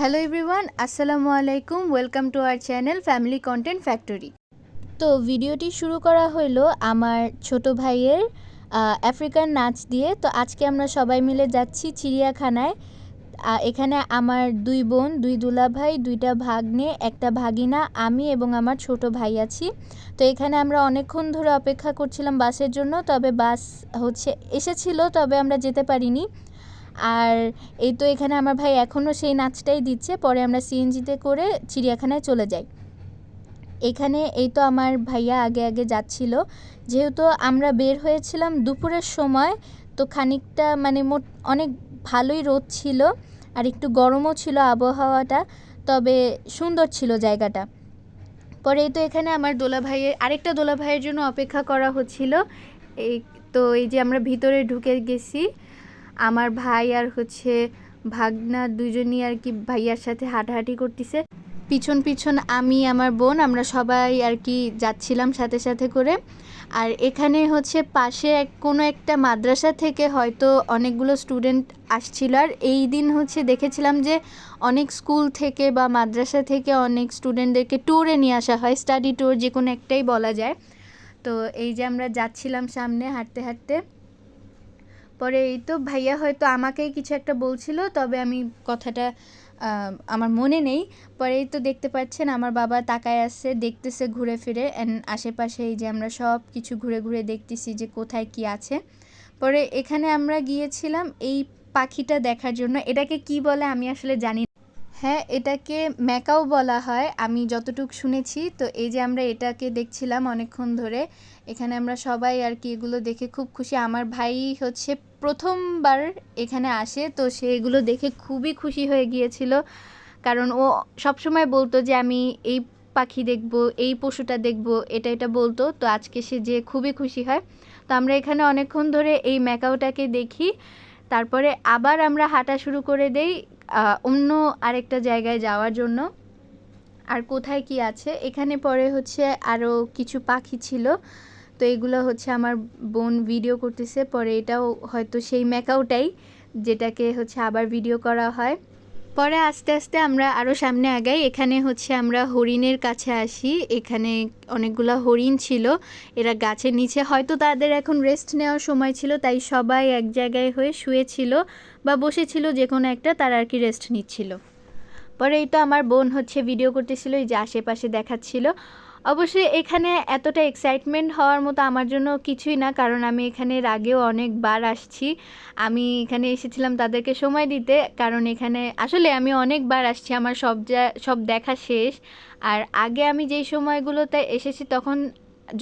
Hello everyone আসসালামু আলাইকুম welcome to our channel family content factory তো ভিডিওটি শুরু করা হলো আমার ছোট ভাইয়ের আফ্রিকান নাচ দিয়ে। তো আজকে আমরা সবাই মিলে যাচ্ছি চিড়িয়াখানায়। এখানে আমার দুই বোন, দুই দুলা ভাই দুইটা ভাগ্নে, একটা ভাগিনা, আমি এবং আমার ছোট ভাই আছি। তো এখানে আমরা অনেকক্ষণ ধরে অপেক্ষা করছিলাম বাসের জন্য, তবে বাস হচ্ছে, এসেছিল, তবে আমরা যেতে পারিনি। আর এই তো এখানে আমার ভাই এখনও সেই নাচটাই দিচ্ছে, পরে আমরা সিএনজিতে করে চিড়িয়াখানায় চলে যাই। এখানে এই তো আমার ভাইয়া আগে আগে যাচ্ছিল। যেহেতু আমরা বের হয়েছিলাম দুপুরের সময়, তো খানিকটা মানে মোট অনেক ভালোই রোদ ছিল আর একটু গরমও ছিল আবহাওয়াটা, তবে সুন্দর ছিল জায়গাটা। পরে তো এখানে আমার দোলা ভাইয়ের আরেকটা দোলা ভাইয়ের জন্য অপেক্ষা করা হচ্ছিল। এই তো এই যে আমরা ভিতরে ঢুকে গেছি আমার ভাই আর হচ্ছে ভাগনা দুজনই আর কি ভাইয়ার সাথে হাঁটাহাঁটি করতেছে। পিছন পিছন আমি, আমার বোন, আমরা সবাই আর কি যাচ্ছিলাম সাথে সাথে করে। আর এখানে হচ্ছে পাশে এক, কোনো একটা মাদ্রাসা থেকে হয়তো অনেকগুলো স্টুডেন্ট আসছিল। আর এই দিন হচ্ছে দেখেছিলাম যে অনেক স্কুল থেকে বা মাদ্রাসা থেকে অনেক স্টুডেন্টদেরকে ট্যুরে নিয়ে আসা হয়, স্টাডি ট্যুর যে কোনো একটাই বলা যায়। তো এই যে আমরা যাচ্ছিলাম সামনে হাঁটতে হাঁটতে। পরে এই তো ভাইয়া হয়তো আমাকেই কিছু একটা বলছিল, তবে আমি কথাটা আমার মনে নেই। পরে তো দেখতে পাচ্ছেন আমার বাবা তাকায় আসছে দেখতেছে ঘুরে ফিরে অ্যান্ড আশেপাশে এই যে আমরা সব কিছু ঘুরে ঘুরে দেখতেছি যে কোথায় কি আছে। পরে এখানে আমরা গিয়েছিলাম এই পাখিটা দেখার জন্য। এটাকে কি বলে আমি আসলে জানি। হ্যাঁ এটাকে ম্যাকাও বলা হয়। আমি যতটুকু শুনেছি, তো এই যে আমরা এটাকে দেখছিলাম অনেকক্ষণ ধরে, এখানে আমরা সবাই আর কি এগুলো দেখে খুব খুশি। আমার ভাই হচ্ছে প্রথমবার এখানে আসে, তো সে এগুলো দেখে খুবই খুশি হয়ে গিয়েছিল। কারণ ও সবসময় বলতো যে, আমি এই পাখি দেখব, এই পশুটা দেখব, এটা এটা বলতো। তো আজকে সে যে খুবই খুশি হয়। তো আমরা এখানে অনেকক্ষণ ধরে এই ম্যাকাওটাকে দেখি। তারপরে আবার আমরা হাঁটা শুরু করে দেই। অন্য আরেকটা জায়গায় যাওয়ার জন্য। আর কোথায় কি আছে? এখানে পরে হচ্ছে আরও কিছু পাখি ছিল। তো এগুলো হচ্ছে আমার বোন ভিডিও করতেছে। পরে এটাও হয়তো সেই ম্যাকাওটাই যেটাকে হচ্ছে আবার ভিডিও করা হয়। পরে আস্তে আস্তে আমরা আরও সামনে আগাই। এখানে হচ্ছে আমরা হরিণের কাছে আসি। এখানে অনেকগুলো হরিণ ছিল। এরা গাছের নিচে হয়তো তাদের এখন রেস্ট নেওয়ার সময় ছিল, তাই সবাই এক জায়গায় হয়ে শুয়েছিল বা বসেছিল, যে কোনো একটা তারা আর কি রেস্ট নিচ্ছিল। পরে এই তো আমার বোন হচ্ছে ভিডিও করতেছিল, এই যে আশেপাশে দেখাচ্ছিল। অবশ্যই এখানে এতটা এক্সাইটমেন্ট হওয়ার মতো আমার জন্য কিছুই না, কারণ আমি এখানে আগেও অনেকবার আসছি। আমি এখানে এসেছিলাম তাদেরকে সময় দিতে, কারণ এখানে আসলে আমি অনেকবার আসছি, আমার সব যা, সব দেখা শেষ। আর আগে আমি যেই সময়গুলোতে এসেছি তখন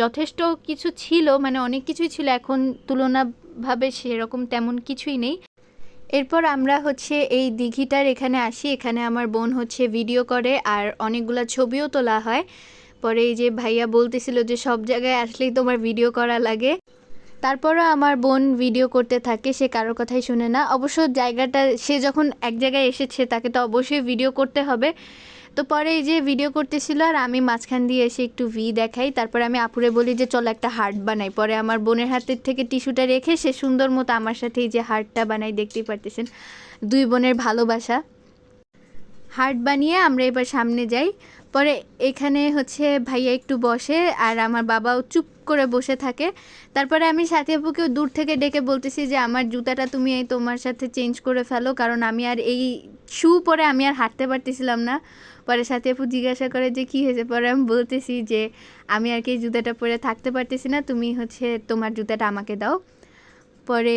যথেষ্ট কিছু ছিল মানে অনেক কিছুই ছিল, এখন তুলনাভাবে সেরকম তেমন কিছুই নেই। এরপর আমরা হচ্ছে এই দিঘিটার এখানে আসি, এখানে আমার বোন হচ্ছে ভিডিও করে, আর অনেকগুলা ছবিও তোলা হয়। পরে এই যে ভাইয়া বলতেছিল যে সব জায়গায় আসলেই তোমার ভিডিও করা লাগে। তারপরও আমার বোন ভিডিও করতে থাকে, সে কারোর কথাই শুনে না। অবশ্য জায়গাটা, সে যখন এক জায়গায় এসেছে, তাকে তো অবশ্যই ভিডিও করতে হবে। তো পরে এই যে ভিডিও করতেছিল আর আমি মাঝখান দিয়ে এসে একটু ভি দেখাই। তারপরে আমি আপুরে বলি যে, চলো একটা হার্ট বানাই। পরে আমার বোনের হাতের থেকে টিস্যুটা রেখে সে সুন্দর মতো আমার সাথে এই যে হার্টটা বানাই, দেখতেই পারতেছেন। দুই বোনের ভালোবাসা। হার্ট বানিয়ে আমরা এবার সামনে যাই। পরে এখানে হচ্ছে ভাইয়া একটু বসে আর আমার বাবাও চুপ করে বসে থাকে। তারপরে আমি সাথী আপুকেও দূর থেকে ডেকে বলতেছি যে, আমার জুতাটা তুমি এই তোমার সাথে চেঞ্জ করে ফেলো, কারণ আমি আর এই শু পরে আমি আর হাঁটতে পারতেছিলাম না। পরে সাথী আপু জিজ্ঞাসা করে যে, কী হয়েছে? পরে আমি বলতেছি যে, আমি আর কি এই জুতাটা পরে থাকতে পারতেছি না, তুমি হচ্ছে তোমার জুতাটা আমাকে দাও। পরে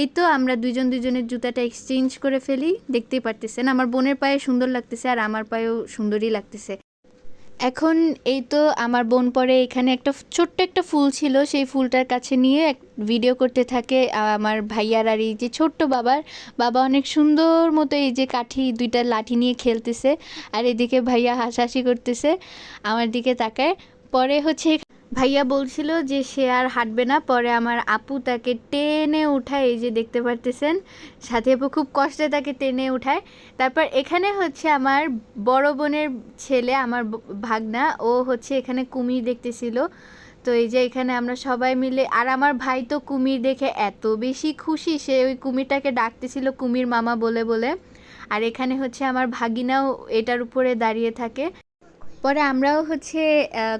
এই তো আমরা দুজন দুজনের জুতাটা এক্সচেঞ্জ করে ফেলি, দেখতেই পারতেছেন। আমার বোনের পায়ে সুন্দর লাগতেছে আর আমার পায়েও সুন্দরই লাগতেছে। এখন এই তো আমার বোন পরে এখানে একটা ছোট্ট একটা ফুল ছিল, সেই ফুলটার কাছে নিয়ে এক ভিডিও করতে থাকে আমার ভাইয়ার আর এই যে ছোট্ট বাবার। বাবা অনেক সুন্দর মতো এই যে কাঠি, দুইটা লাঠি নিয়ে খেলতেছে, আর এদিকে ভাইয়া হাসাহাসি করতেছে, আমার দিকে তাকায়। পরে হচ্ছে ভাইয়া বলছিল যে সে আর হাঁটবে না, পরে আমার আপু তাকে টেনে উঠায়, এই যে দেখতে পারতেছেন? সাথে আপু খুব কষ্টে তাকে টেনে উঠায়। তারপর এখানে হচ্ছে আমার বড় বোনের ছেলে, আমার ভাগনা, ও হচ্ছে এখানে কুমির দেখতেছিল। তো এই যে এখানে আমরা সবাই মিলে, আর আমার ভাই তো কুমির দেখে এত বেশি খুশি, সে ওই কুমিরটাকে ডাকতেছিল কুমির মামা বলে বলে। আর এখানে হচ্ছে আমার ভাগিনাও এটার উপরে দাঁড়িয়ে থাকে। পরে আমরাও হচ্ছে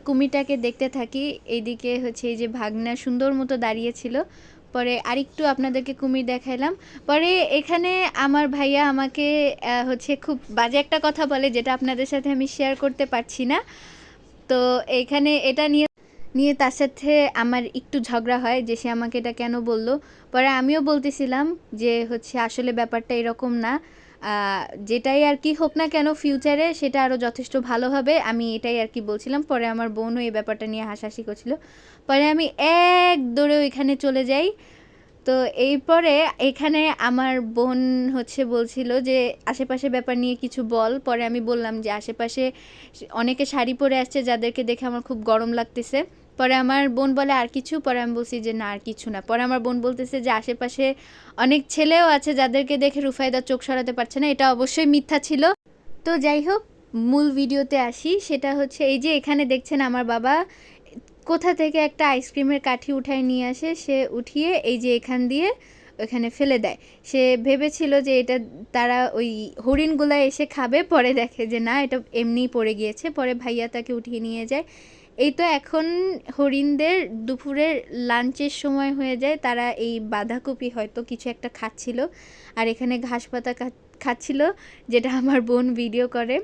কুমিরটাকে দেখতে থাকি। এইদিকে হচ্ছে এই যে ভাগনা সুন্দর মতো দাঁড়িয়েছিল পরে আরেকটু আপনাদেরকে কুমির দেখাইলাম। পরে এখানে আমার ভাইয়া আমাকে হচ্ছে খুব বাজে একটা কথা বলে, যেটা আপনাদের সাথে আমি শেয়ার করতে পারছি না। তো এখানে এটা নিয়ে নিয়ে তার সাথে আমার একটু ঝগড়া হয় যে সে আমাকে এটা কেন বলল। পরে আমিও বলতেছিলাম যে হচ্ছে আসলে ব্যাপারটা এরকম না। যেটাই আর কি হোক না কেন ফিউচারে সেটা আরও যথেষ্ট ভালো হবে। আমি এটাই আর কি বলছিলাম, পরে আমার বোনও এই ব্যাপারটা নিয়ে হাসাহাসি করছিল। পরে আমি এক দৌড়ে ওইখানে চলে যাই। তো এরপরে এখানে আমার বোন হচ্ছে বলছিল যে আশেপাশে ব্যাপার নিয়ে কিছু বল। পরে আমি বললাম যে, আশেপাশে অনেকে শাড়ি পরে আসছে, যাদেরকে দেখে আমার খুব গরম লাগতেছে। পরে আমার বোন বলে, আর কিছু? পরে আমি বলছি যে, না, আর কিছু না। পরে আমার বোন বলতেছে যে, আশেপাশে অনেক ছেলেও আছে যাদেরকে দেখে রুফায়দা চোখ সরাতে পারছে না। এটা অবশ্যই মিথ্যা ছিল। তো যাই হোক, মূল ভিডিওতে আসি। সেটা হচ্ছে, এই যে এখানে দেখছেন আমার বাবা, কোথা থেকে একটা আইসক্রিমের কাঠি উঠায় নিয়ে আসে, সে উঠিয়ে এই যে এখান দিয়ে ওখানে ফেলে দেয়। সে ভেবেছিল যে, এটা তারা ওই হরিণগুলা এসে খাবে, পরে দেখে যে, না, এটা এমনিই পড়ে গিয়েছে। পরে ভাইয়া তাকে উঠিয়ে নিয়ে যায়। এই তো এখন হরিণদের দুপুরের লাঞ্চের সময় হয়ে যায়। তারা এই বাঁধাকপি হয়তো কিছু একটা খাচ্ছিল আর এখানে ঘাস পাতা খাচ্ছিল, যেটা আমার বোন ভিডিও করে।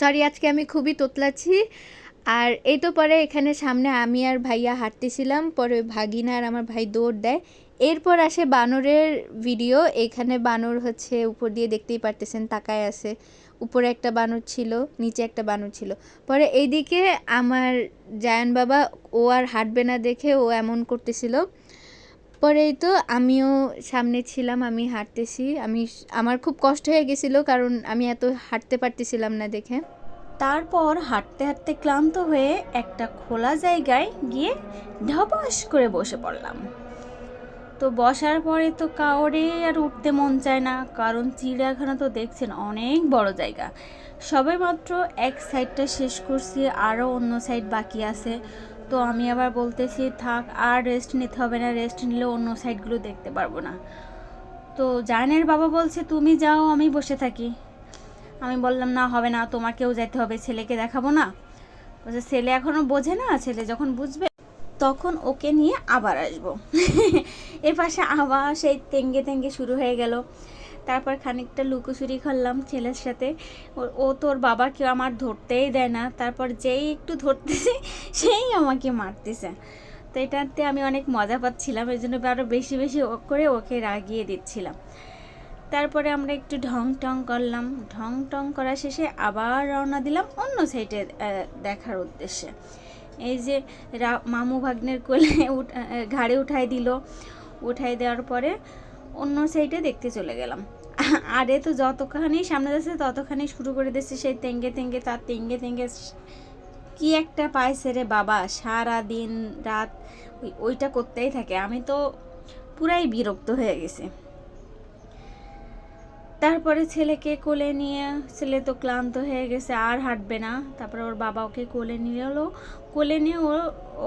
সরি আজকে আমি খুবই তোতলাচ্ছি। আর এই তো পরে এখানে সামনে আমি আর ভাইয়া হাঁটতেছিলাম, পরে ভাগিনা আর আমার ভাই দৌড় দেয়। এরপর আসে বানরের ভিডিও এখানে বানর হচ্ছে উপর দিয়ে দেখতেই পারতেছেন, তাকায় আছে। উপরে একটা বানর ছিল, নিচে একটা বানর ছিল। পরে এইদিকে আমার জায়ান বাবা, ও আর হাঁটবে না দেখে ও এমন করতেছিল। পরে এই তো আমিও সামনে ছিলাম, আমি হাঁটতেছি। আমি আমার খুব কষ্ট হয়ে গেছিল কারণ আমি এত হাঁটতে পারতেছিলাম না দেখে। তারপর হাঁটতে হাঁটতে ক্লান্ত হয়ে একটা খোলা জায়গায় গিয়ে ঢপাস করে বসে পড়লাম। তো বসার পরে তো কাউরে আর উঠতে মন চায় না, কারণ চিড়িয়াখানা তো দেখছেন অনেক বড় জায়গা। সবে মাত্র এক সাইডটা শেষ করছি আরও অন্য সাইড বাকি আছে। তো আমি আবার বলতেছি, থাক, আর রেস্ট নিতে হবে না রেস্ট নিলে অন্য সাইডগুলো দেখতে পারব না। তো জানের বাবা বলছে, তুমি যাও, আমি বসে থাকি। আমি বললাম, না, হবে না, তোমাকেও যেতে হবে, ছেলেকে দেখাবো না। বলছে, ছেলে এখনও বোঝে না, ছেলে যখন বুঝবে তখন ওকে নিয়ে আবার আসব। এর পাশে আবার সেই তেঙ্গে তেঙ্গে শুরু হয়ে গেল। তারপর খানিকটা লুকোচুরি করলাম ছেলের সাথে। ও- তোর বাবাকে আমার ধরতেই দেয় না। তারপর যেই একটু ধরতেছে, সেই আমাকে মারতেছে। তো এটাতে আমি অনেক মজা পাচ্ছিলাম। এই জন্য আরও বেশি বেশি করে ওকে রাগিয়ে দিচ্ছিলাম। তারপরে আমরা একটু ঢং টং করলাম। ঢং টং করা শেষে আবার রওনা দিলাম অন্য সাইডে দেখার উদ্দেশ্যে। এই যে মামু ভাগ্নের কোলে ঘাড়ে উঠাই দিল। উঠাই দেওয়ার পরে অন্য সাইডে দেখতে চলে গেলাম। আরে তো যতখানি সামনে যাচ্ছে ততখানি শুরু করে দিচ্ছে সেই তেঙ্গে তেঙ্গে তার তেঙ্গে তেঙ্গে কি একটা পাইছে রে বাবা, সারা দিন রাত ওইটা করতেই থাকে। আমি তো পুরাই বিরক্ত হয়ে গেছি। তারপরে ছেলেকে কোলে নিয়ে, ছেলে তো ক্লান্ত হয়ে গেছে, আর হাঁটবে না। তারপরে ওর বাবা ওকে কোলে নিয়ে এলো। কোলে নিয়ে ও,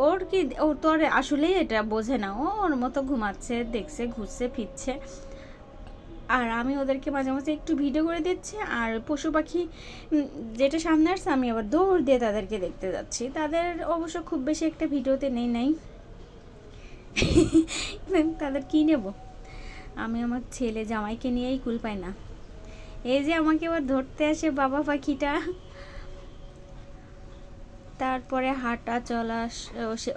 ওর কি, ও তো আর আসলেই এটা বোঝে না। ও ওর মতো ঘুমাচ্ছে, দেখছে, ঘুরছে, ফিরছে। আর আমি ওদেরকে মাঝে মাঝে একটু ভিডিও করে দিচ্ছি। আর পশু পাখি যেটা সামনে আসছে, আমি আবার দৌড় দিয়ে তাদেরকে দেখতে যাচ্ছি। তাদের অবশ্য খুব বেশি একটা ভিডিওতে নেই, নাই। তাদের কী নেব? আমি আমার ছেলে জামাইকে নিয়েই কুল পাই না। এই যে আমাকে আবার ধরতে আসে বাবা পাখিটা। তারপরে হাঁটা চলা,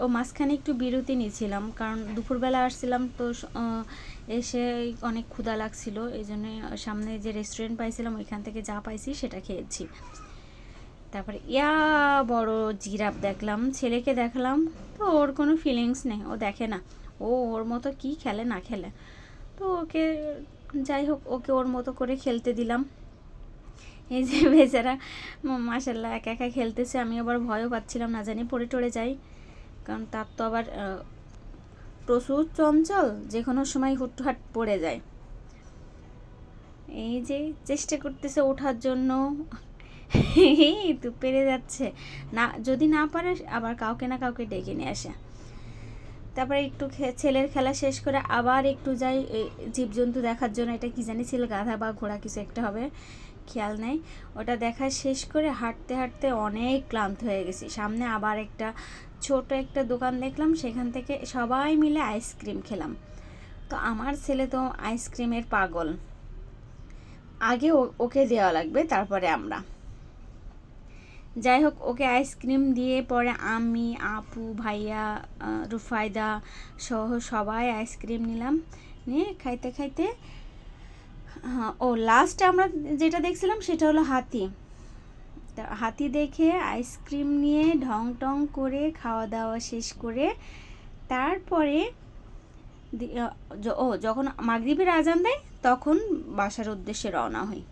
ও মাঝখানে একটু বিরতি নিয়েছিলাম, কারণ দুপুরবেলা আসছিলাম তো এসে অনেক ক্ষুধা লাগছিল, এই জন্য সামনে যে রেস্টুরেন্ট পাইছিলাম, ওইখান থেকে যা পাইছি সেটা খেয়েছি। তারপরে, ইয়া, বড় জিরাফ দেখলাম, ছেলেকে দেখলাম, তো ওর কোনো ফিলিংস নেই, ও দেখে না। ও ওর মতো কি খেলে, না খেলে। তো ওকে, যাই হোক, ওকে ওর মতো করে খেলতে দিলাম। এই যে বেচারা মাসাল্লাহ একা একা খেলতেছে। আমি আবার ভয়ও পাচ্ছিলাম, না জানি পড়ে টড়ে যাই। কারণ তার তো আবার প্রচুর চঞ্চল, যে কোনো সময় হুটহাট পড়ে যায়। এই যে চেষ্টা করতেছে ওঠার জন্য। তো পেরে যাচ্ছে। না, যদি না পারে, আবার কাউকে না কাউকে ডেকে নিয়ে আসে। তারপরে একটু ছেলের খেলা শেষ করে আবার একটু যাই জীবজন্তু দেখার জন্য এটা কি জানি, ছিল গাধা বা ঘোড়া কিছু একটা হবে, খেয়াল নেই। ওটা দেখা শেষ করে হাঁটতে হাঁটতে অনেক ক্লান্ত হয়ে গেছি। সামনে আবার একটা ছোট একটা দোকান দেখলাম, সেখান থেকে সবাই মিলে আইসক্রিম খেলাম। তো আমার ছেলে তো আইসক্রিমের পাগল। আগে ওকে দেওয়া লাগবে, তারপরে আমরা। যাই হোক ওকে আইসক্রিম দিয়ে পরে আমি, আপু, ভাইয়া রুফায়দা সহ সবাই আইসক্রিম নিলাম। নিয়ে খাইতে খাইতে ও লাস্ট আমরা যেটা দেখছিলাম সেটা হলো হাতি। হাতি দেখে আইসক্রিম নিয়ে ঢং টং করে খাওয়া দাওয়া শেষ করে তারপরে ও যখন মাগরিবের আজান দেয়, তখন বাসার উদ্দেশ্যে রওনা হই।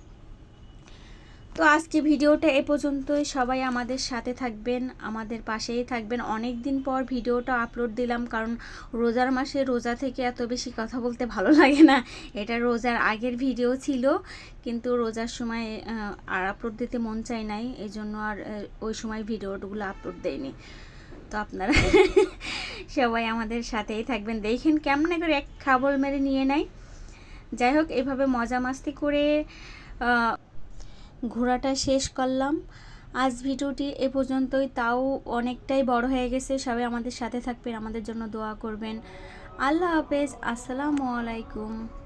তো আজকে ভিডিওটা এ পর্যন্তই। সবাই আমাদের সাথে থাকবেন, আমাদের পাশেই থাকবেন। অনেক দিন পর ভিডিওটা আপলোড দিলাম কারণ রোজার মাসে রোজা থেকে এত বেশি কথা বলতে ভালো লাগে না। এটা রোজার আগের ভিডিও ছিল, কিন্তু রোজার সময় আর আপলোড দিতে মন চাই নাই এই জন্য আর ওই সময় ভিডিওগুলো আপলোড দেয়নি। তো আপনারা সবাই আমাদের সাথেই থাকবেন। দেখেন কেমনে করে এক খাবল মেরে নিয়ে নেয়। যাই হোক, এভাবে মজা মাস্তি করে ঘোরাটা শেষ করলাম। আজ ভিডিওটি এ পর্যন্তই। তাও অনেকটাই বড় হয়ে গেছে। সবাই আমাদের সাথে থাকবেন, আমাদের জন্য দোয়া করবেন। আল্লাহ হাফেজ। আসসালামু আলাইকুম।